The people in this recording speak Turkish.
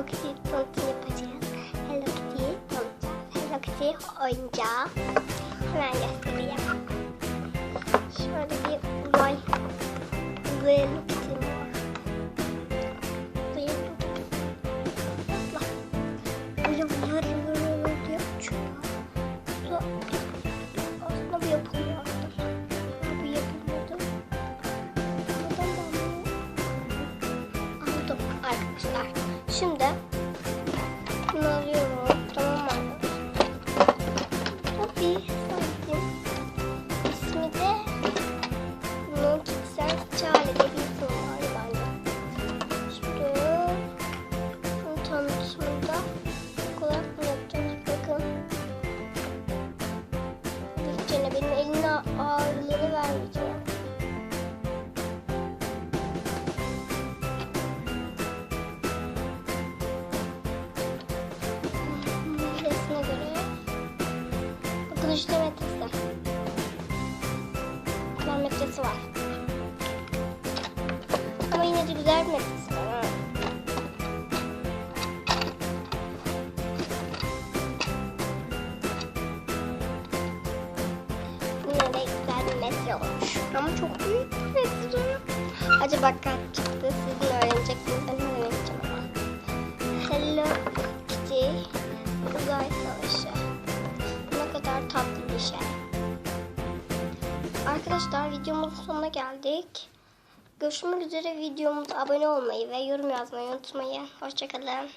Hello Kitty tanıtım yapacağız. Hello Kitty tanıtacağız. Hello Kitty oyuncağı. Hemen göstereyim. Şöyle bir boy. Hello İsmi de No Sense Charlie diye bir isim var bence. Şimdi bunu tanıtımında kulak mı yapacağız? Bakın. Bütçene benim eline ağırlığını vermeyeceğim. Göre. Bakın işte metresi. Var. Ama yine de güzel bir metresi var. Yine de güzel bir metre olmuş. Ama çok büyük bir metre. Acaba kaç çıktı? Sizin öğreneceksiniz. Ben. Hello Kitty Uzay Savaşı. Ne kadar tatlı bir şey. Arkadaşlar videomuzun sonuna geldik. Görüşmek üzere videomuza abone olmayı ve yorum yazmayı unutmayın. Hoşçakalın.